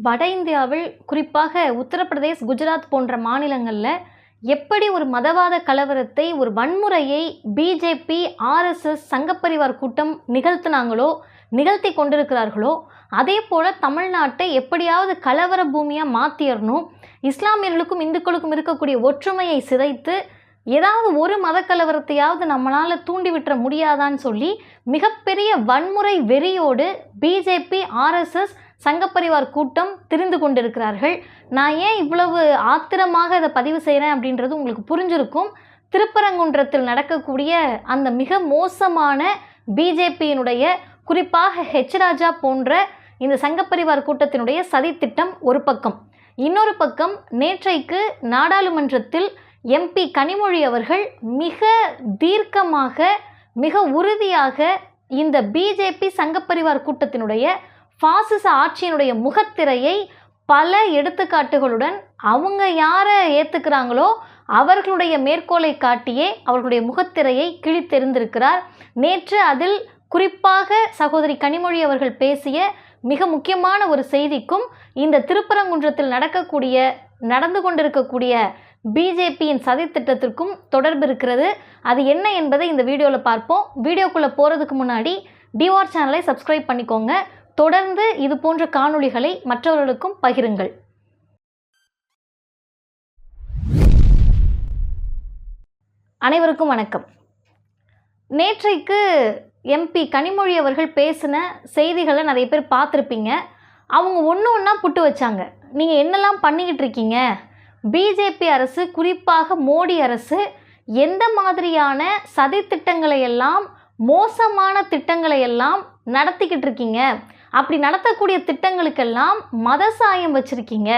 வட இந்தியாவில் குறிப்பாக உத்தரப்பிரதேஷ் குஜராத் போன்ற மாநிலங்களில் எப்படி ஒரு மதவாத கலவரத்தை ஒரு வன்முறையை பிஜேபி ஆர்எஸ்எஸ் சங்கப்பரிவார் கூட்டம் நிகழ்த்தினாங்களோ நிகழ்த்தி கொண்டிருக்கிறார்களோ அதே போல் தமிழ்நாட்டை எப்படியாவது கலவர பூமியாக மாற்றிடணும் இஸ்லாமியர்களுக்கும் இந்துக்களுக்கும் இருக்கக்கூடிய ஒற்றுமையை சிதைத்து ஏதாவது ஒரு மத கலவரத்தையாவது நம்மளால் தூண்டி விட்டுற முடியாதான்னு சொல்லி மிகப்பெரிய வன்முறை வெறியோடு பிஜேபி ஆர்எஸ்எஸ் சங்கப்பரிவார் கூட்டம் திரிந்து கொண்டிருக்கிறார்கள். நான் ஏன் இவ்வளவு ஆத்திரமாக இதை பதிவு செய்கிறேன் அப்படின்றது உங்களுக்கு புரிஞ்சிருக்கும். திருப்பரங்குன்றத்தில் நடக்கக்கூடிய அந்த மிக மோசமான பிஜேபியினுடைய குறிப்பாக ஹெச் ராஜா போன்ற இந்த சங்கப்பரிவார் கூட்டத்தினுடைய சதித்திட்டம் ஒரு பக்கம். இன்னொரு பக்கம் நேற்றைக்கு நாடாளுமன்றத்தில் எம்பி கனிமொழி அவர்கள் மிக தீர்க்கமாக மிக உறுதியாக இந்த பிஜேபி சங்கப்பரிவார் கூட்டத்தினுடைய ஃபாசிச ஆட்சியினுடைய முகத்திரையை பல எடுத்துக்காட்டுகளுடன் அவங்க யாரை ஏற்றுக்கிறாங்களோ அவர்களுடைய மேற்கோளை காட்டியே அவர்களுடைய முகத்திரையை கிழித்தெறிந்திருக்கிறார். நேற்று அதில் குறிப்பாக சகோதரி கனிமொழி அவர்கள் பேசிய மிக முக்கியமான ஒரு செய்திக்கும் இந்த திருப்பரங்குன்றத்தில் நடக்கக்கூடிய நடந்து கொண்டிருக்கக்கூடிய பிஜேபியின் சதித்திட்டத்திற்கும் தொடர்பு இருக்கிறது. அது என்ன என்பதை இந்த வீடியோவில் பார்ப்போம். வீடியோக்குள்ளே போகிறதுக்கு முன்னாடி டிவார் சேனலை சப்ஸ்கிரைப் பண்ணிக்கோங்க. தொடர்ந்து இது போன்ற காணொளிகளை மற்றவர்களுக்கும் பகிருங்கள். அனைவருக்கும் வணக்கம். நேற்றைக்கு எம்பி கனிமொழி அவர்கள் பேசின செய்திகளை நிறைய பேர் பார்த்துருப்பீங்க. அவங்க ஒன்று ஒன்றா புட்டு வச்சாங்க. நீங்கள் என்னெல்லாம் பண்ணிக்கிட்டு இருக்கீங்க? பிஜேபி அரசு குறிப்பாக மோடி அரசு எந்த மாதிரியான சதி திட்டங்களை எல்லாம் மோசமான திட்டங்களை எல்லாம் நடத்திக்கிட்டு இருக்கீங்க? அப்படி நடத்தக்கூடிய திட்டங்களுக்கெல்லாம் மத சாயம் வச்சுருக்கீங்க.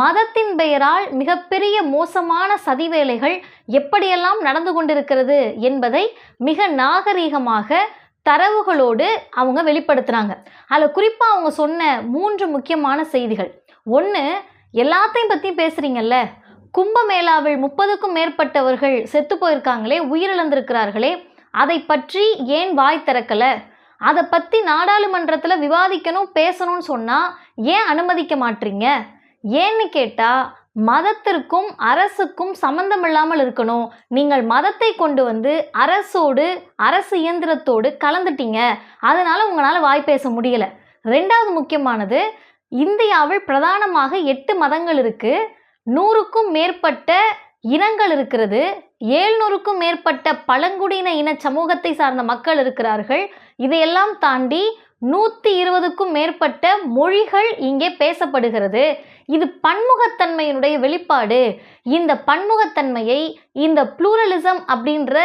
மதத்தின் பெயரால் மிகப்பெரிய மோசமான சதி வேலைகள் எப்படியெல்லாம் நடந்து கொண்டிருக்கிறது என்பதை மிக நாகரீகமாக தரவுகளோடு அவங்க வெளிப்படுத்துகிறாங்க அதில் குறிப்பாக அவங்க சொன்ன மூன்று முக்கியமான செய்திகள். ஒன்று எல்லாத்தையும் பற்றியும் பேசுகிறீங்கல்ல கும்பமேளாவில் முப்பதுக்கும் மேற்பட்டவர்கள் செத்து போயிருக்காங்களே உயிரிழந்திருக்கிறார்களே அதை பற்றி ஏன் வாய் திறக்கலை? அதை பற்றி நாடாளுமன்றத்தில் விவாதிக்கணும் பேசணும்னு சொன்னால் ஏன் அனுமதிக்க மாட்டீங்க ஏன்னு கேட்டால் மதத்திற்கும் அரசுக்கும் சம்பந்தம் இல்லாமல் இருக்கணும். நீங்கள் மதத்தை கொண்டு வந்து அரசோடு அரசு இயந்திரத்தோடு கலந்துட்டீங்க. அதனால் உங்களால் வாய் பேச முடியலை. ரெண்டாவது முக்கியமானது இந்தியாவில் பிரதானமாக எட்டு மதங்கள் இருக்குது நூறுக்கும் மேற்பட்ட இனங்கள் இருக்கிறது. ஏழ்நூறுக்கும் மேற்பட்ட பழங்குடியின இன சமூகத்தை சார்ந்த மக்கள் இருக்கிறார்கள். இதையெல்லாம் தாண்டி நூற்றி இருபதுக்கும் மேற்பட்ட மொழிகள் இங்கே பேசப்படுகிறது. இது பன்முகத்தன்மையினுடைய வெளிப்பாடு. இந்த பன்முகத்தன்மையை இந்த ப்ளூரலிசம் அப்படின்ற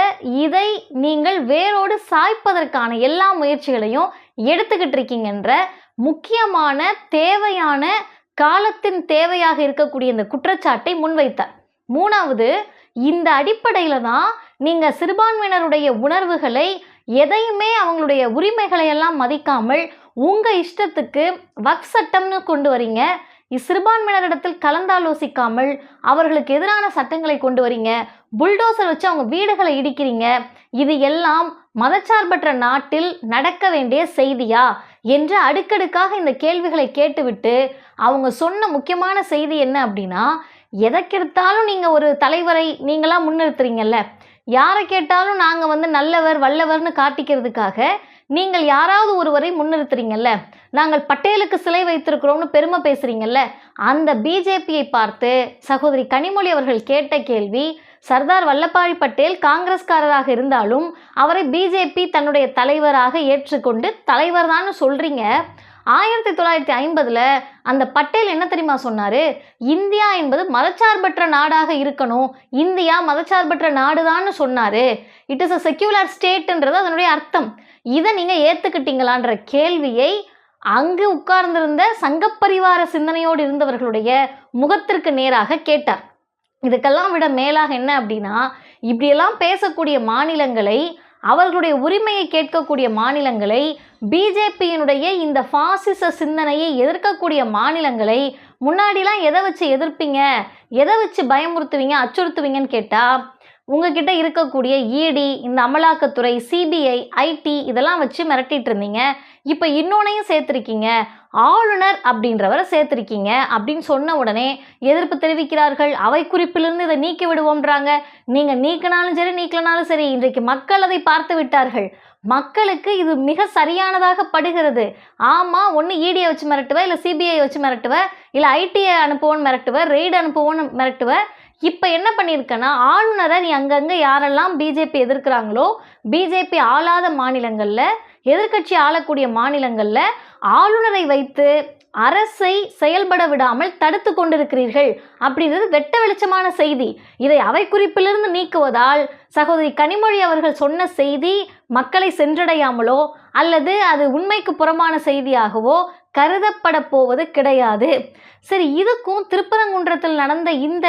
இதை நீங்கள் வேரோடு சாய்ப்பதற்கான எல்லா முயற்சிகளையும் எடுத்துக்கிட்டு இருக்கீங்கன்ற முக்கியமான தேவையான காலத்தின் தேவையாக இருக்கக்கூடிய இந்த குற்றச்சாட்டை முன்வைத்தார். மூணாவது இந்த அடிப்படையில் தான் நீங்கள் சிறுபான்மையினருடைய உணர்வுகளை எதையுமே அவங்களுடைய உரிமைகளை எல்லாம் மதிக்காமல் உங்கள் இஷ்டத்துக்கு வக் சட்டம்னு கொண்டு வரீங்க. சிறுபான்மையினரிடத்தில் கலந்தாலோசிக்காமல் அவர்களுக்கு எதிரான சட்டங்களை கொண்டு வரீங்க. புல்டோசர் வச்சு அவங்க வீடுகளை இடிக்கிறீங்க. இது எல்லாம் மதச்சார்பற்ற நாட்டில் நடக்க வேண்டிய செய்தியா? என்று அடுக்கடுக்காக இந்த கேள்விகளை கேட்டுவிட்டு அவங்க சொன்ன முக்கியமான செய்தி என்ன அப்படின்னா எதற்கெடுத்தாலும் நீங்கள் ஒரு தலைவரை நீங்களாம் முன்னிறுத்துறீங்கல்ல? யாரை கேட்டாலும் நாங்கள் வந்து நல்லவர் வல்லவர்னு காட்டிக்கிறதுக்காக நீங்கள் யாராவது ஒருவரை முன்னிறுத்துறீங்கல்ல? நாங்கள் பட்டேலுக்கு சிலை வைத்திருக்கிறோம்னு பெருமை பேசுகிறீங்கல்ல அந்த பிஜேபியை பார்த்து சகோதரி கனிமொழி அவர்கள் கேட்ட கேள்வி சர்தார் வல்லபாய் பட்டேல் காங்கிரஸ்காரராக இருந்தாலும் அவரை பிஜேபி தன்னுடைய தலைவராக ஏற்றுக்கொண்டு தலைவர் தான் சொல்கிறீங்க ஆயிரத்தி தொள்ளாயிரத்தி ஐம்பதில் அந்த பட்டேல் என்ன தெரியுமா சொன்னார்? இந்தியா என்பது மதச்சார்பற்ற நாடாக இருக்கணும். இந்தியா மதச்சார்பற்ற நாடுதான்னு சொன்னார். இட் இஸ் அ செக்யூலர் ஸ்டேட்ன்றது அதனுடைய அர்த்தம். இதை நீங்கள் ஏற்றுக்கிட்டீங்களான்ற கேள்வியை அங்கு உட்கார்ந்திருந்த சங்கப்பரிவார சிந்தனையோடு இருந்தவர்களுடைய முகத்திற்கு நேராக கேட்டார். இதுக்கெல்லாம் விட மேலாக என்ன அப்படின்னா இப்படியெல்லாம் பேசக்கூடிய மாநிலங்களை அவர்களுடைய உரிமையை கேட்கக்கூடிய மாநிலங்களை பிஜேபியினுடைய இந்த ஃபாசிச சிந்தனையை எதிர்க்கக்கூடிய மாநிலங்களை முன்னாடிலாம் எதை வச்சு எதிர்ப்பீங்க? எதை வச்சு பயமுறுத்துவீங்க அச்சுறுத்துவீங்கன்னு கேட்டால் உங்ககிட்ட இருக்கக்கூடிய இடி இந்த அமலாக்கத்துறை சிபிஐ ஐடி இதெல்லாம் வச்சு மிரட்டிட்டு இருந்தீங்க. இப்போ இன்னொன்னையும் சேர்த்துருக்கீங்க. ஆளுநர் அப்படின்றவரை சேர்த்துருக்கீங்க அப்படின்னு சொன்ன உடனே எதிர்ப்பு தெரிவிக்கிறார்கள். அவை குறிப்பிலிருந்து இதை நீக்கி விடுவோம்ன்றாங்க. நீங்கள் நீக்கினாலும் சரி நீக்கலனாலும் சரி இன்றைக்கு மக்கள் அதை பார்த்து விட்டார்கள். மக்களுக்கு இது மிக சரியானதாக படுகிறது. ஆமாம் ஒன்று இடியை வச்சு மிரட்டுவ இல்லை சிபிஐ வச்சு மிரட்டுவ இல்லை ஐடியை அனுப்புவோன்னு மிரட்டுவ ரெய்டு அனுப்புவோன்னு மிரட்டுவ இப்போ என்ன பண்ணியிருக்கேன்னா ஆளுநரை நீ அங்கங்கே யாரெல்லாம் பிஜேபி எதிர்க்கிறாங்களோ பிஜேபி ஆளாத மாநிலங்களில் எதிர்க்கட்சி ஆளக்கூடிய மாநிலங்களில் ஆளுநரை வைத்து அரசை செயல்பட விடாமல் தடுத்து கொண்டிருக்கிறீர்கள் அப்படின்றது வெட்ட வெளிச்சமான செய்தி. இதை அவை குறிப்பிலிருந்து நீக்குவதால் சகோதரி கனிமொழி அவர்கள் சொன்ன செய்தி மக்களை சென்றடையாமலோ அல்லது அது உண்மைக்கு புறமான செய்தியாகவோ கருதப்பட போவது கிடையாது. சரி இதுக்கும் திருப்பரங்குன்றத்தில் நடந்த இந்த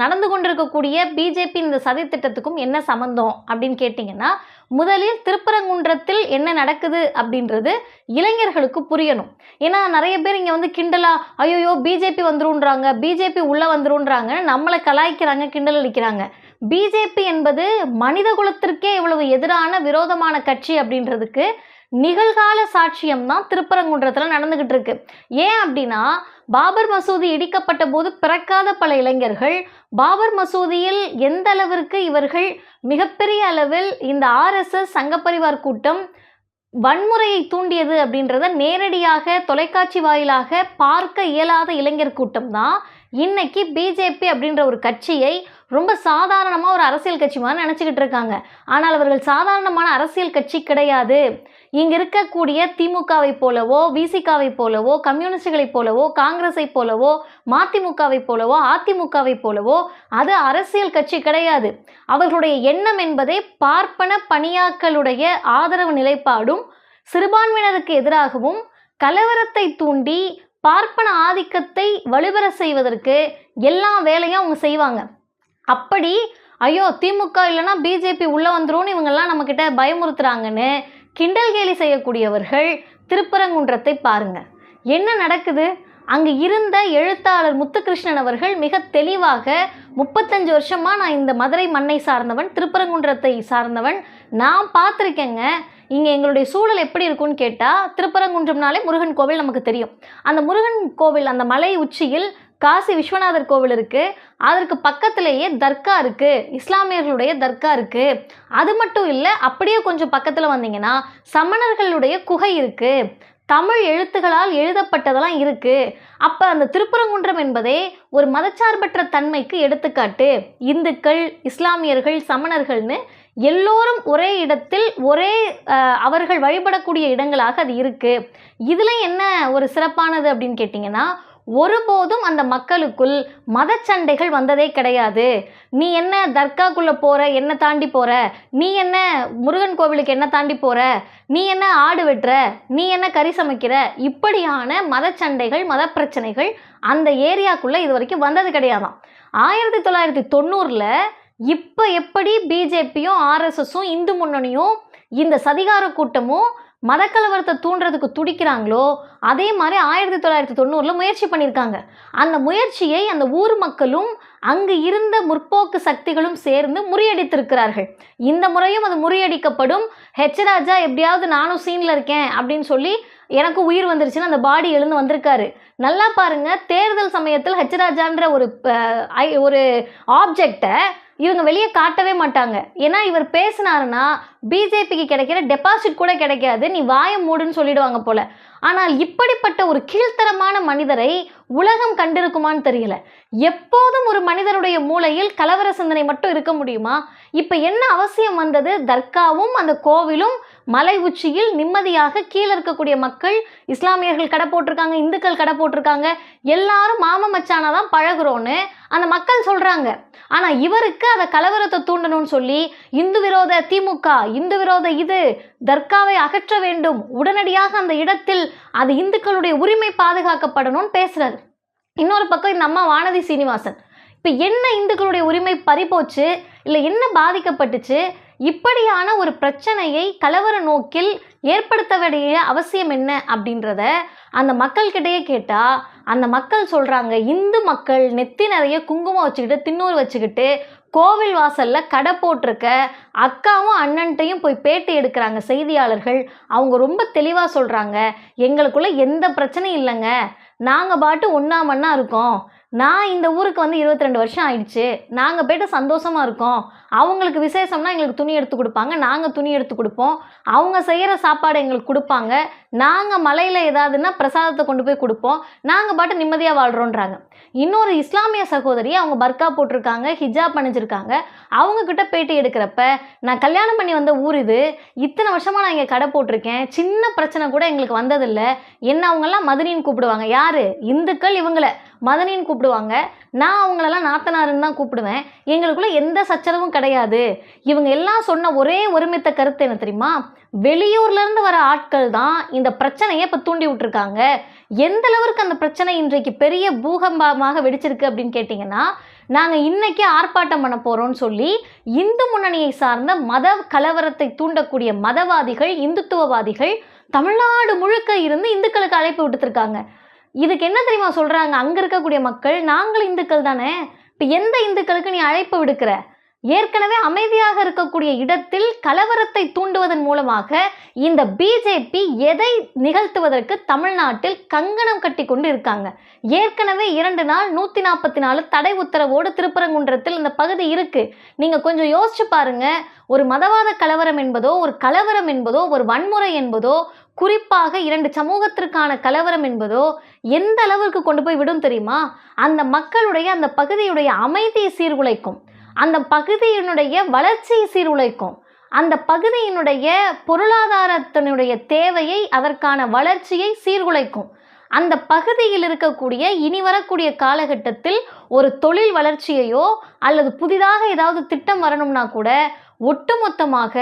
நடந்து கொண்டிருக்கக்கூடிய பிஜேபி இந்த சதி திட்டத்துக்கும் என்ன சம்மந்தம் அப்படின்னு கேட்டிங்கன்னா முதலில் திருப்பரங்குன்றத்தில் என்ன நடக்குது அப்படின்றது இளைஞர்களுக்கு புரியணும். ஏன்னா நிறைய பேர் இங்கே வந்து கிண்டலா ஐயோயோ பிஜேபி வந்துருன்றாங்க பிஜேபி உள்ளே வந்துருன்றாங்க நம்மளை கலாய்க்கிறாங்க கிண்டல் அடிக்கிறாங்க. பிஜேபி என்பது மனித குலத்திற்கே இவ்வளவு எதிரான விரோதமான கட்சி அப்படின்றதுக்கு நிகழ்கால சாட்சியம் தான் திருப்பரங்குன்றத்தில் நடந்துகிட்டு இருக்கு ஏன் அப்படின்னா பாபர் மசூதி இடிக்கப்பட்ட போது பிறக்காத பல இளைஞர்கள் பாபர் மசூதியில் எந்த அளவிற்கு இவர்கள் மிகப்பெரிய அளவில் இந்த ஆர்எஸ்எஸ் சங்கப்பரிவார் கூட்டம் வன்முறையை தூண்டியது அப்படின்றத நேரடியாக தொலைக்காட்சி வாயிலாக பார்க்க இயலாத இளைஞர் கூட்டம் தான் இன்னைக்கு பிஜேபி அப்படின்ற ஒரு கட்சியை ரொம்ப சாதாரணமாக ஒரு அரசியல் கட்சி மாதிரி நினச்சிக்கிட்டு இருக்காங்க. ஆனால் அவர்கள் சாதாரணமான அரசியல் கட்சி கிடையாது. இங்கே இருக்கக்கூடிய திமுகவை போலவோ விசிகாவை போலவோ கம்யூனிஸ்டுகளை போலவோ காங்கிரஸை போலவோ மதிமுகவை போலவோ அதிமுகவை போலவோ அது அரசியல் கட்சி கிடையாது. அவர்களுடைய எண்ணம் என்பதே பார்ப்பன பணியாக்களுடைய ஆதரவு நிலைப்பாடும் சிறுபான்மையினருக்கு எதிராகவும் கலவரத்தை தூண்டி பார்ப்பன ஆதிக்கத்தை வலுபெற செய்வதற்கு எல்லா வேலையும் அவங்க செய்வாங்க. அப்படி ஐயோ திமுக இல்லைன்னா பிஜேபி உள்ளே வந்துரும்னு இவங்கெல்லாம் நம்மக்கிட்ட பயமுறுத்துறாங்கன்னு கிண்டல் கேலி செய்யக்கூடியவர்கள் திருப்பரங்குன்றத்தை பாருங்கள் என்ன நடக்குது? அங்கு இருந்த எழுத்தாளர் முத்துகிருஷ்ணன் அவர்கள் மிக தெளிவாக முப்பத்தஞ்சு வருஷமாக நான் இந்த மதுரை மண்ணை சார்ந்தவன் திருப்பரங்குன்றத்தை சார்ந்தவன். நான் பார்த்துருக்கேங்க. இங்கே எங்களுடைய சூழல் எப்படி இருக்கும்னு கேட்டால் திருப்பரங்குன்றம்னாலே முருகன் கோவில் நமக்கு தெரியும். அந்த முருகன் கோவில் அந்த மலை உச்சியில் காசி விஸ்வநாதர் கோவில் இருக்குது அதற்கு பக்கத்திலேயே தர்கா இருக்குது இஸ்லாமியர்களுடைய தர்கா இருக்குது அது மட்டும் இல்லை அப்படியே கொஞ்சம் பக்கத்தில் வந்தீங்கன்னா சமணர்களுடைய குகை இருக்குது தமிழ் எழுத்துகளால் எழுதப்பட்டதெல்லாம் இருக்குது அப்போ அந்த திருப்பரங்குன்றம் என்பதே ஒரு மதச்சார்பற்ற தன்மைக்கு எடுத்துக்காட்டு. இந்துக்கள் இஸ்லாமியர்கள் சமணர்கள்னு எல்லோரும் ஒரே இடத்தில் ஒரே அவர்கள் வழிபடக்கூடிய இடங்களாக அது இருக்குது இதில் என்ன ஒரு சிறப்பானது அப்படின்னு கேட்டிங்கன்னா ஒருபோதும் அந்த மக்களுக்குள் மதச்சண்டைகள் வந்ததே கிடையாது. நீ என்ன தர்காக்குள்ளே போகிற என்ன தாண்டி போகிற நீ என்ன முருகன் கோவிலுக்கு என்ன தாண்டி போகிற நீ என்ன ஆடு வெட்டுற? நீ என்ன கறி சமைக்கிற? இப்படியான மதச்சண்டைகள் மத பிரச்சனைகள் அந்த ஏரியாக்குள்ளே இது வரைக்கும் வந்தது கிடையாதாம். ஆயிரத்தி தொள்ளாயிரத்தி தொண்ணூறில் இப்போ எப்படி பிஜேபியும் ஆர்எஸ்எஸும் இந்து முன்னணியும் இந்த சதிகார கூட்டமும் மதக்கலவரத்தை தூண்டுறதுக்கு துடிக்கிறாங்களோ அதே மாதிரி ஆயிரத்தி தொள்ளாயிரத்தி தொண்ணூறில் முயற்சி பண்ணியிருக்காங்க. அந்த முயற்சியை அந்த ஊர் மக்களும் அங்கு இருந்த முற்போக்கு சக்திகளும் சேர்ந்து முறியடித்திருக்கிறார்கள். இந்த முறையும் அது முறியடிக்கப்படும். ஹெச் ராஜா எப்படியாவது நானும் சீனில் இருக்கேன் அப்படின்னு சொல்லி எனக்கு உயிர் வந்துருச்சுன்னு அந்த பாடி எழுந்து வந்திருக்காரு. நல்லா பாருங்க தேர்தல் சமயத்தில் ஹெச்ராஜான்ற ஒரு ஐ- ஒரு ஆப்ஜெக்டை இவங்க வெளியே காட்டவே மாட்டாங்க. ஏன்னா இவர் பேசினாருன்னா பிஜேபிக்கு கிடைக்கிற டெபாசிட் கூட கிடைக்காது. நீ வாயை மூடுன்னு சொல்லிடுவாங்க போல. ஆனால் இப்படிப்பட்ட ஒரு கீழ்த்தரமான மனிதரை உலகம் கண்டிருக்குமான்னு தெரியல. எப்போதும் ஒரு மனிதருடைய மூளையில் கலவர சிந்தனை மட்டும் இருக்க முடியுமா? இப்போ என்ன அவசியம் வந்தது? தர்காவும் அந்த கோவிலும் மலை உச்சியில் நிம்மதியாக கீழே இருக்கக்கூடிய மக்கள் இஸ்லாமியர்கள் கடை போட்டிருக்காங்க இந்துக்கள் கடை போட்டிருக்காங்க எல்லாரும் மாம மச்சானா தான் பழகுறோன்னு அந்த மக்கள் சொல்கிறாங்க ஆனால் இவருக்கு அதை கலவரத்தை தூண்டணும்னு சொல்லி இந்து விரோத திமுக இந்து விரோத இது தர்காவை அகற்ற வேண்டும் உடனடியாக அந்த இடத்தில் அது இந்துக்களுடைய உரிமை பாதுகாக்கப்படணும்னு பேசுறாரு. இன்னொரு பக்கம் இந்த அம்மா வானதி சீனிவாசன். இப்போ என்ன இந்துக்களுடைய உரிமை பறிபோச்சு? இல்லை என்ன பாதிக்கப்பட்டுச்சு? இப்படியான ஒரு பிரச்சனையை கலவர நோக்கில் ஏற்படுத்த வேண்டிய அவசியம் என்ன அப்படின்றத அந்த மக்கள்கிட்டயே கேட்டால் அந்த மக்கள் சொல்கிறாங்க இந்து மக்கள் நெத்தி நிறைய குங்குமம் வச்சுக்கிட்டு திண்ணூறு வச்சுக்கிட்டு கோவில் வாசல்ல கடை போட்டிருக்க அக்காவும் அண்ணன்ட்டையும் போய் பேட்டி எடுக்கிறாங்க செய்தியாளர்கள். அவங்க ரொம்ப தெளிவாக சொல்கிறாங்க எங்களுக்குள்ள எந்த பிரச்சனையும் இல்லைங்க. நாங்கள் பாட்டு ஒன்றா மண்ணா இருக்கோம். நான் இந்த ஊருக்கு வந்து இருபத்தி ரெண்டு வருஷம் ஆயிடுச்சு. நாங்கள் போய்ட்டு சந்தோஷமாக இருக்கோம். அவங்களுக்கு விசேஷம்னா எங்களுக்கு துணி எடுத்து கொடுப்பாங்க நாங்கள் துணி எடுத்து கொடுப்போம். அவங்க செய்கிற சாப்பாடு எங்களுக்கு கொடுப்பாங்க. நாங்கள் மலையில் ஏதாவதுன்னா பிரசாதத்தை கொண்டு போய் கொடுப்போம். நாங்கள் பாட்டு நிம்மதியாக வாழ்கிறோன்றாங்க இன்னொரு இஸ்லாமிய சகோதரி அவங்க பர்கா போட்டிருக்காங்க ஹிஜாப் அணிஞ்சிருக்காங்க. அவங்கக்கிட்ட பேட்டி எடுக்கிறப்ப நான் கல்யாணம் பண்ணி வந்த ஊர் இது. இத்தனை வருஷமாக நான் இங்கே கடை போட்டிருக்கேன். சின்ன பிரச்சனை கூட எங்களுக்கு வந்ததில்லை. என்ன அவங்கெல்லாம் மதுரின்னு கூப்பிடுவாங்க. யார்? இந்துக்கள் இவங்களை. மதனின்னு கூப்பிடுவாங்க. நான் அவங்களெல்லாம் நாத்தனாருன்னு தான் கூப்பிடுவேன். எங்களுக்குள்ள எந்த சச்சரவும் கிடையாது. இவங்க எல்லாம் சொன்ன ஒரே ஒருமித்த கருத்து என்ன தெரியுமா? வெளியூர்லேருந்து வர ஆட்கள் தான் இந்த பிரச்சனையை இப்போ தூண்டி விட்டுருக்காங்க. எந்த அளவுக்கு அந்த பிரச்சனை இன்றைக்கு பெரிய பூகம்பமாக வெடிச்சிருக்கு அப்படின்னு கேட்டிங்கன்னா நாங்கள் இன்றைக்கி ஆர்ப்பாட்டம் பண்ண போகிறோம்னு சொல்லி இந்து முன்னணியை சார்ந்த மத கலவரத்தை தூண்டக்கூடிய மதவாதிகள் இந்துத்துவவாதிகள் தமிழ்நாடு முழுக்க இருந்து இந்துக்களுக்கு அழைப்பு விடுத்திருக்காங்க இதுக்கு என்ன தெரியுமா சொல்கிறாங்க அங்கே இருக்கக்கூடிய மக்கள் நாங்கள் இந்துக்கள் தானே? இப்போ எந்த இந்துக்களுக்கு நீ அழைப்பு விடுக்கிற? ஏற்கனவே அமைதியாக இருக்கக்கூடிய இடத்தில் கலவரத்தை தூண்டுவதன் மூலமாக இந்த பிஜேபி எதை நிகழ்த்துவதற்கு தமிழ்நாட்டில் கங்கணம் கட்டி கொண்டு இருக்காங்க. ஏற்கனவே இரண்டு நாள் நூற்றி நாற்பத்தி நாலு தடை உத்தரவோடு திருப்பரங்குன்றத்தில் இந்த பகுதி இருக்கு. நீங்கள் கொஞ்சம் யோசிச்சு பாருங்க. ஒரு மதவாத கலவரம் என்பதோ ஒரு கலவரம் என்பதோ ஒரு வன்முறை என்பதோ குறிப்பாக இரண்டு சமூகத்திற்கான கலவரம் என்பதோ எந்த அளவிற்கு கொண்டு போய் விடும் தெரியுமா? அந்த மக்களுடைய அந்த பகுதியுடைய அமைதியை சீர்குலைக்கும். அந்த பகுதியினுடைய வளர்ச்சியை சீர்குலைக்கும். அந்த பகுதியினுடைய பொருளாதாரத்தினுடைய தேவையை அதற்கான வளர்ச்சியை சீர்குலைக்கும். அந்த பகுதியில் இருக்கக்கூடிய இனி வரக்கூடிய காலகட்டத்தில் ஒரு தொழில் வளர்ச்சியையோ அல்லது புதிதாக ஏதாவது திட்டம் வரணும்னா கூட ஒட்டுமொத்தமாக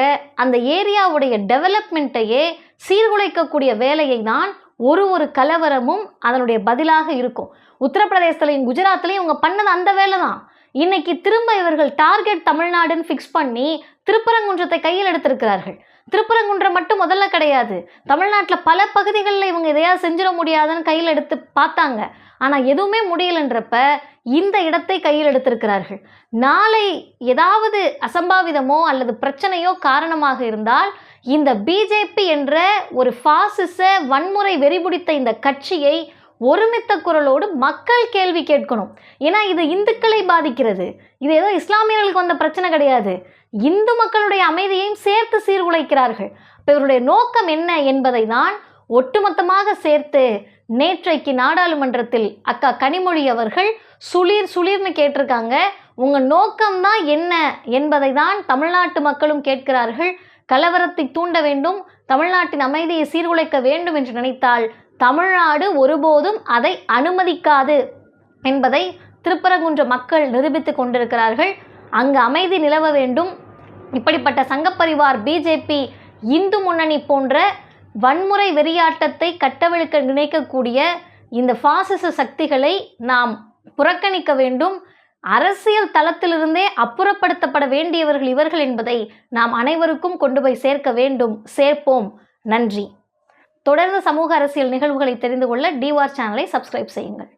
அந்த ஏரியாவுடைய டெவலப்மெண்ட்டையே சீர்குலைக்கக்கூடிய வேலையை தான் ஒரு ஒரு கலவரமும் அதனுடைய பதிலாக இருக்கும். உத்தரப்பிரதேசத்துலையும் குஜராத்லையும் இவங்க பண்ணது அந்த வேலை தான் இன்னைக்கு திரும்ப இவர்கள் டார்கெட் தமிழ்நாடுன்னு ஃபிக்ஸ் பண்ணி திருப்பரங்குன்றத்தை கையில் எடுத்திருக்கிறார்கள். திருப்பரங்குன்றம் மட்டும் முதல்ல கிடையாது. தமிழ்நாட்டில் பல பகுதிகளில் இவங்க எதையாவது செஞ்சிட முடியாதுன்னு கையில் எடுத்து பார்த்தாங்க. ஆனால் எதுவுமே முடியலன்றப்ப இந்த இடத்தை கையில் எடுத்திருக்கிறார்கள். நாளை ஏதாவது அசம்பாவிதமோ அல்லது பிரச்சனையோ காரணமாக இருந்தால் இந்த பிஜேபி என்ற ஒரு ஃபாசிச வன்முறை வெறிபிடித்த இந்த கட்சியை ஒருமித்த குரலோடு மக்கள் கேள்வி கேட்கணும். ஏன்னா இது இந்துக்களை பாதிக்கிறது. இது ஏதோ இஸ்லாமியர்களுக்கு வந்த பிரச்சனை கிடையாது. இந்து மக்களுடைய அமைதியையும் சேர்த்து சீர்குலைக்கிறார்கள். இப்போ இவருடைய நோக்கம் என்ன என்பதை தான் ஒட்டுமொத்தமாக சேர்த்து நேற்றைக்கு நாடாளுமன்றத்தில் அக்கா கனிமொழி அவர்கள் சுளீர் சுளிர்னு கேட்டிருக்காங்க. உங்கள் நோக்கம்தான் என்ன என்பதை தான் தமிழ்நாட்டு மக்களும் கேட்கிறார்கள். கலவரத்தை தூண்ட வேண்டும் தமிழ்நாட்டின் அமைதியை சீர்குலைக்க வேண்டும் என்று நினைத்தால் தமிழ்நாடு ஒருபோதும் அதை அனுமதிக்காது என்பதை திருப்பரங்குன்ற மக்கள் நிரூபித்து கொண்டிருக்கிறார்கள். அங்கு அமைதி நிலவ வேண்டும். இப்படிப்பட்ட சங்கப்பரிவார் பிஜேபி இந்து முன்னணி போன்ற வன்முறை வெறியாட்டத்தை கட்டவிழ்க்க நினைக்கக்கூடிய இந்த பாசிச சக்திகளை நாம் புறக்கணிக்க வேண்டும். அரசியல் தளத்திலிருந்தே அப்புறப்படுத்தப்பட வேண்டியவர்கள் இவர்கள் என்பதை நாம் அனைவருக்கும் கொண்டு போய் சேர்க்க வேண்டும். சேர்ப்போம். நன்றி. தொடர்ந்து சமூக அரசியல் நிகழ்வுகளை தெரிந்து கொள்ள டிவார் சேனலை சப்ஸ்கிரைப் செய்யுங்கள்.